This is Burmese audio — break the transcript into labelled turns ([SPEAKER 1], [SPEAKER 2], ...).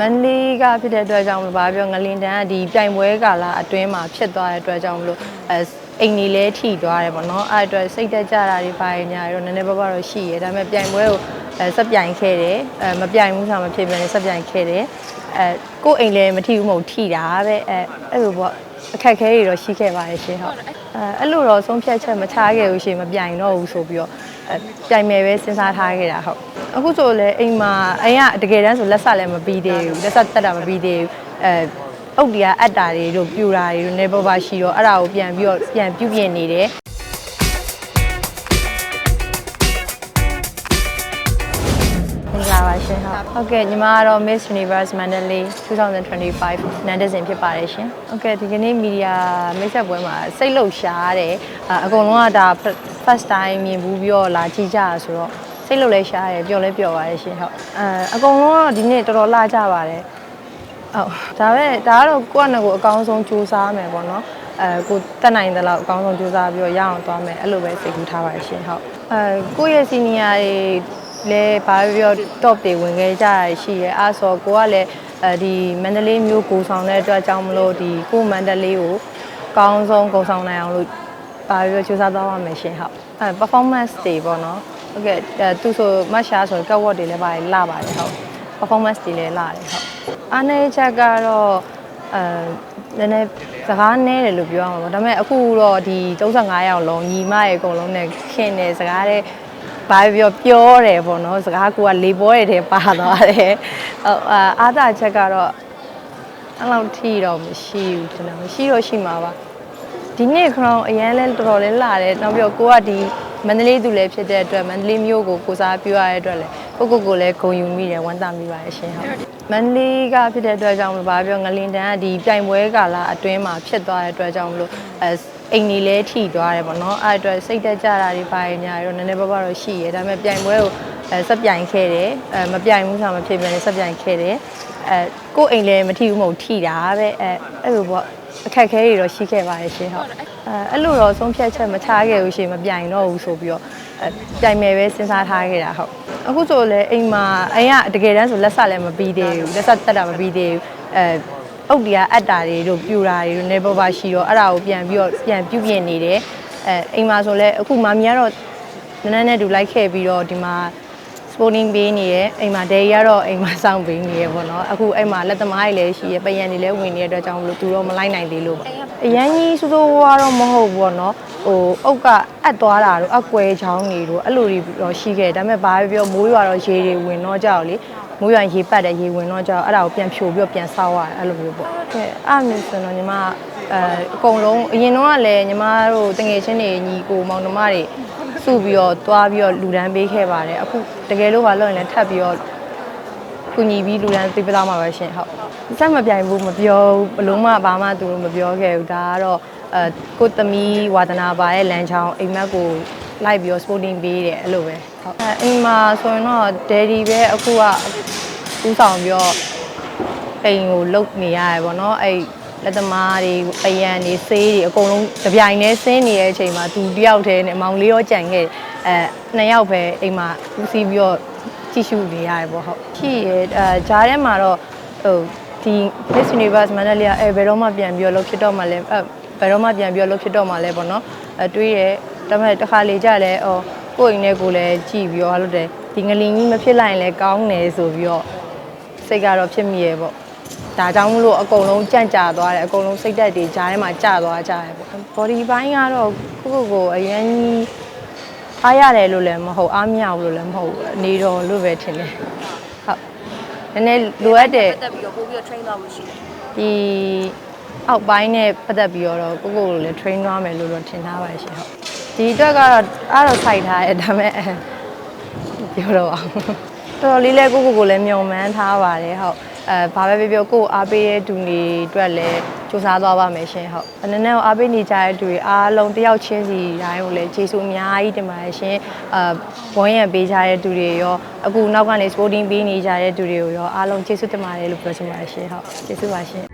[SPEAKER 1] မန်လေးကဖြစ်တဲ့အတွက်ကြောင့်မလို့ဗာပြောငလင်တန်းကဒီပြိုင်ပွဲကာလအတွင်းမှာဖြစ်သွားတဲ့အတွက်ကြောင့်မလို့အဲအိမ်ကြီးလဲထိသွားတယ်ပေါ့နော်အဲ့အတွက်စိတ်တက်ကြတာတွေပါရညာရောနည်းနည်းပါးပါးတော့ရှိရဲဒါပေမဲ့ပြိုင်ပွဲကိုအဲဆက်ပြိုင်ခဲ့တယ်အဲမပြိုင်ဘူးဆိုတာမဖြစ်ပြန်ဆက်ပြိုင်ခဲ့တယ်အဲကိုယ့်အိမ်လဲမထိဘူးမဟုတ်ထိတာပဲအဲအဲ့လိုပေါ့အခက်အခဲတွေတော့ရှိခဲ့ပါတယ်ရှင်ဟုတ်အဲအဲ့လိုတော့ဆုံးဖြတ်ချက်မချခဲ့ဘူးရှင်မပြိုင်တော့ဘူးဆိုပြီးတော့အဲပြိုင်မယ်ပဲစဉ်းစားထားခဲ့တာဟုတ် အခုဆိုလည်းအိမ်မှာအိမ်ကတကယ်တမ်းဆိုလက်ဆက်လည်းမပြီးသေးဘူးလက်ဆက်တက်တာမပြီးသေးဘူးအဲအုတ်တရားအပ်တာတွေတို့ပြူတာတွေတို့နေပေါ်ပါရှိတော့အဲ့ဒါကိုပြန်ပြီးတော့ပြန်ပြုပြင်နေတယ်မင်္ဂလာပါရှင်ဟုတ်ဟုတ်ကဲ့ညီမကတော့ Miss Universe Mandalay 2025နန်းဒဇင်ဖြစ်ပါတယ်ရှင်ဟုတ်ကဲ့ဒီကနေ့မီဒီယာမိတ်ဆက်ပွဲမှာစိတ်လှုပ်ရှားတယ်အအကုန်လုံးကဒါ first time မြင်ဘူးပြီးတော့လာကြည့်ကြရဆိုတော့ စိတ်လှုပ်လဲရှားတယ်ပျော်လဲပျော်ပါတယ်ရှင်ဟုတ်အအကုန်လုံးကဒီနေ့တော်တော်လာကြပါတယ်ဟုတ်ဒါပဲဒါကတော့ကိုယ့်အနကိုအကောင်းဆုံးကြိုးစားမယ်ပေါ့နော်အဲကိုတက်နိုင်တဲ့လောက်အကောင်းဆုံးကြိုးစားပြီးတော့ရအောင်သွားမယ်အဲ့လိုပဲစိတ်ကူးထားပါတယ်ရှင်ဟုတ်အဲကိုယ့်ရဲ့ senior တွေလဲဘာပြော top တွေဝင်ခဲ့ကြရရှိရဲအဲဆိုကိုကလည်းအဲဒီမန္တလေးမျိုးကိုဆောင်တဲ့အတွက်ကြောင့်မလို့ဒီကိုမန္တလေးကိုကောင်းဆုံးကိုဆောင်နိုင်အောင်လို့ဘာပြောစူးစမ်းသွားပါမယ်ရှင်ဟုတ်အဲ performance တွေပေါ့နော် ဟုတ်ကဲ့အဲသူဆိုမတ်ရှာဆိုကတ်ဝတ်တွေလည်းပါတယ်လာပါတယ်ဟုတ် performance တွေလည်းလာတယ်ဟုတ်အားနေချက်ကတော့အဲနည်းနည်းစကားနည်းတယ်လို့ပြောရမှာပေါ့ဒါပေမဲ့အခုတော့ဒီ35ရောက်လုံးညီမရဲ့အကုန်လုံးနဲ့ခင်နေစကားတဲ့ဘာပြောပြောတယ်ပေါ့နော်စကားကူကလေပေါ်ရတဲ့ပါသွားတယ်ဟုတ်အာအားသာချက်ကတော့အဲ့လောက်ထိတော့မရှိဘူးကျွန်တော်မရှိတော့ရှိမှာပါဒီနေ့ crown အရင်လဲတော်တော်လေးလာတယ်နောက်ပြီးတော့ကိုကဒီ မန္တလေးသူလည်းဖြစ်တဲ့အတွက်မန္တလေးမြို့ကိုကိုစားပြုရတဲ့အတွက်လည်းကိုကိုကိုလည်းဂုံယူမိတယ်ဝမ်းသာမိပါတယ်ရှင်ဟုတ်မန္တလေးကဖြစ်တဲ့အတွက်ကြောင့်မလို့ဘာပြောငလင်တန်းကဒီပြိုင်ပွဲကာလအတွင်းမှာဖြစ်သွားတဲ့အတွက်ကြောင့်မလို့အဲအိမ်ကြီးလဲထိသွားတယ်ပေါ့နော်အဲ့အတွက်စိတ်တက်ကြတာတွေပါရညာရောနည်းနည်းပါးပါးတော့ရှိရဲဒါပေမဲ့ပြိုင်ပွဲကိုအဲဆက်ပြိုင်ခဲ့တယ်အဲမပြိုင်ဘူးဆိုတာမဖြစ်ပြန်ဆက်ပြိုင်ခဲ့တယ်အဲကိုယ့်အိမ်လဲမထိဘူးမဟုတ်ထိတာပဲအဲအဲ့လိုပေါ့ အခက်အခဲတွေတော့ရှိခဲ့ပါတယ်ရှင်ဟုတ်အဲအဲ့လိုတော့ဆုံးဖြတ်ချက်မချခဲ့ဘူးရှင်မပြိုင်တော့ဘူးဆိုပြီးတော့အဲပြိုင်မယ်ပဲစဉ်းစားထားခဲ့တာဟုတ်အခုဆိုလည်းအိမ်မှာအိမ်ကတကယ်တမ်းဆိုလက်ဆက်လည်းမပြီးသေးဘူးလက်ဆက်တက်တာမပြီးသေးဘူးအဲအုတ်တရားအပ်တာတွေတို့ပြူတာတွေတို့နေပေါ်ပါရှိတော့အဲ့ဒါကိုပြန်ပြီးတော့ပြန်ပြုပြင်နေတယ်အဲအိမ်မှာဆိုလည်းအခုမမီကတော့နန်းနန်းနဲ့တူလိုက်ခဲ့ပြီးတော့ဒီမှာ sporting ပေးနေရဲအိမ်မှာဒယ်ကတော့အိမ်မှာစောင့်ပေးနေရဲပေါ့နော်အခုအိမ်မှာလက်သမားတွေလည်းရှိရဲပယံတွေလည်းဝင်နေတဲ့အတွက်ကြောင့်မလို့သူတော့မလိုက်နိုင်သေးလို့ပါအရန်ကြီးစိုးစိုးဝါးတော့မဟုတ်ဘူးပေါ့နော်ဟိုအုတ်ကအက်သွားတာတို့အကွဲချောင်းတွေတို့အဲ့လိုတွေတော့ရှိခဲ့ဒါပေမဲ့ဘာပဲပြောမိုးရွာတော့ရေတွေဝင်တော့ကြောက်လေမိုးရွာရေပတ်တယ်ရေဝင်တော့ကြောက်အဲ့ဒါကိုပြန်ဖြိုပြီးတော့ပြန်ဆောက်ရတယ်အဲ့လိုမျိုးပေါ့ကဲအဲ့မျိုးဆိုတော့ညီမအဲအကုန်လုံးအရင်တော့ကလည်းညီမတို့တငယ်ချင်းတွေညီကိုမောင်နှမတွေ စုပြီးတော့တွားပြီးတော့လူဒန်းပေးခဲ့ပါတယ်အခုတကယ်လို့ပါလို့ရင်လည်းထပ်ပြီးတော့ကုညီပြီးလူဒန်းသိပသားမှာပဲရှင်ဟုတ်စက်မပြိုင်ဘူးမပြောဘူးဘလုံးမဘာမှသူတို့မပြောခဲ့ဘူးဒါကတော့အဲကိုသမီးဝါသနာပါရဲ့လမ်းချောင်းအိမ်မက်ကိုလိုက်ပြီးတော့ sporting ပေးတယ်အဲ့လိုပဲဟုတ်အဲအိမ်မှာဆိုရင်တော့ daddy ပဲအခုကဦးဆောင်ပြီးတော့အိမ်ကိုလုတ်နေရတယ်ပေါ့နော်အဲ့ လက်သမားတွေပယံတွေဆေးတွေအကုန်လုံးတပြိုင်တည်းဆင်းနေတဲ့အချိန်မှာသူတယောက်တည်းနဲ့မောင်လေးရောကြံခဲ့တယ်အဲနှစ်ယောက်ပဲအိမ်မှာဦးစီးပြီးတော့ကြည့်ရှုနေရတယ်ပေါ့ဟုတ်ရှိရအဲဂျားထဲမှာတော့ဟိုဒီ Miss Universe မန္တလေးကအဲဘယ်တော့မှပြန်ပြီးတော့လုတ်ဖြစ်တော့မှလဲအဲဘယ်တော့မှပြန်ပြီးတော့လုတ်ဖြစ်တော့မှလဲပေါ့နော်အဲတွေးရဒါပေမဲ့တစ်ခါလေကြလဲအော်ကိုယ့်အိမ်နဲ့ကိုယ်လည်းကြည့်ပြီးတော့ဟာလို့တယ်ဒီငလင်ကြီးမဖြစ်လိုက်ရင်လည်းကောင်းတယ်ဆိုပြီးတော့စိတ်ကတော့ဖြစ်မိရဲ့ပေါ့ ဒါကြောင့်မလို့အကုန်လုံးကြန့်ကြာသွားတယ်အကုန်လုံးစိတ်ဓာတ်တွေကြားထဲမှာကျသွားကြတယ်ပေါ့ body ဘိုင်းကတော့ကိုကိုကိုအရင်ကြီးအားရတယ်လို့လည်းမဟုတ်အားမရဘူးလို့လည်းမဟုတ်ဘူးနေတော်လို့ပဲထင်တယ်ဟုတ်နည်းနည်းလိုအပ်တယ်
[SPEAKER 2] တက်ပြီးတော့ပို့ပြီးတော့ train သွားမှုရှိတယ်
[SPEAKER 1] ဒီအောက်ပိုင်းနဲ့ပတ်သက်ပြီးတော့ကိုကိုကိုလည်း train သွားမယ်လို့တော့ထင်ထားပါတယ်ရှင်ဟုတ်ဒီအတွက်ကတော့အားတော့စိုက်ထားရဲဒါပေမဲ့ပြောတော့အောင်တော်တော်လေးလဲကိုကိုကိုလည်းမျှော်မှန်းထားပါတယ်ဟုတ် အဲဘာပဲပြောပြောကိုကိုအားပေးတဲ့သူတွေအတွက်လည်းစူးစမ်းသွားပါမယ်ရှင်ဟုတ်အနေနဲ့အားပေးနေကြတဲ့သူတွေအားလုံးတယောက်ချင်းစီတိုင်းကိုလည်းကျေးဇူးအများကြီးတင်ပါတယ်ရှင်အာဘွန်ရံပေးကြတဲ့သူတွေရောအခုနောက်ကနေ sporting ပေးနေကြတဲ့သူတွေကိုရောအားလုံးကျေးဇူးတင်ပါတယ်လို့ပြောချင်ပါတယ်ရှင်ဟုတ်ကျေးဇူးပါရှင်